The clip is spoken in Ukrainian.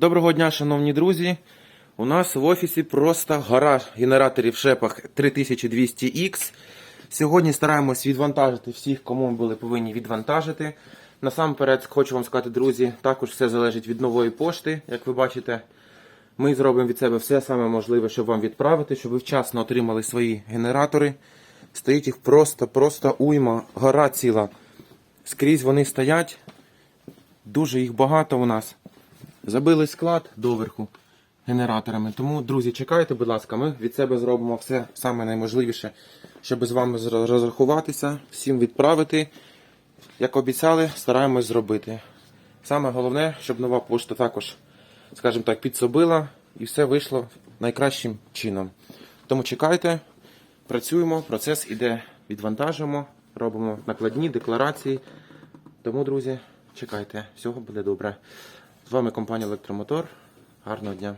Доброго дня, шановні друзі. У нас в офісі просто гора генераторів шепах 3200X. Сьогодні стараємось відвантажити всіх, кому ми були повинні відвантажити. Насамперед хочу вам сказати, друзі, також все залежить від нової пошти. Як ви бачите, ми зробимо від себе все саме можливе, щоб вам відправити, щоб ви вчасно отримали свої генератори. Стоїть їх просто-просто уйма, гора ціла. Скрізь вони стоять. Дуже їх багато у нас. Забили склад доверху генераторами. Тому, друзі, чекайте, будь ласка, ми від себе зробимо все саме найможливіше, щоб з вами розрахуватися, всім відправити. Як обіцяли, стараємось зробити. Саме головне, щоб нова пошта також, скажімо так, підсобила і все вийшло найкращим чином. Тому чекайте, працюємо, процес іде, відвантажуємо, робимо накладні декларації. Тому, друзі, чекайте, всього буде добре. З вами компанія Електромотор. Гарного дня!